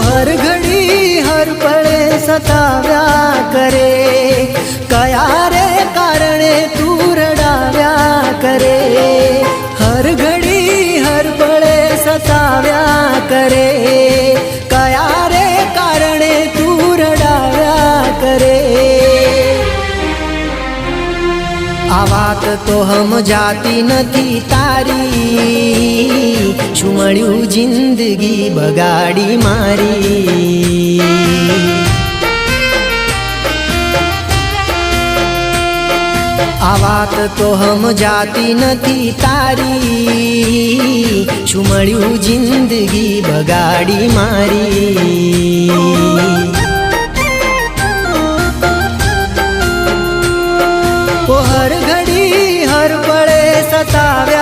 हर घड़ी हर पड़े सताव्या करे। कयारे कारणे तू रडाव्या करे। हर घड़ी हर पड़े सताव्या करे। कयारे कारणे तू रडाव्या करे। आवात तो हम जाती नहीं तारी। હમ જાતી નથી તારી શું મળ્યું જિંદગી બગાડી મારી આ વાત તો હમ જાતી નથી તારી શું મળ્યું જિંદગી બગાડી મારી ઓ હર ઘડી હર પળે સતાવ્યા કરે કયા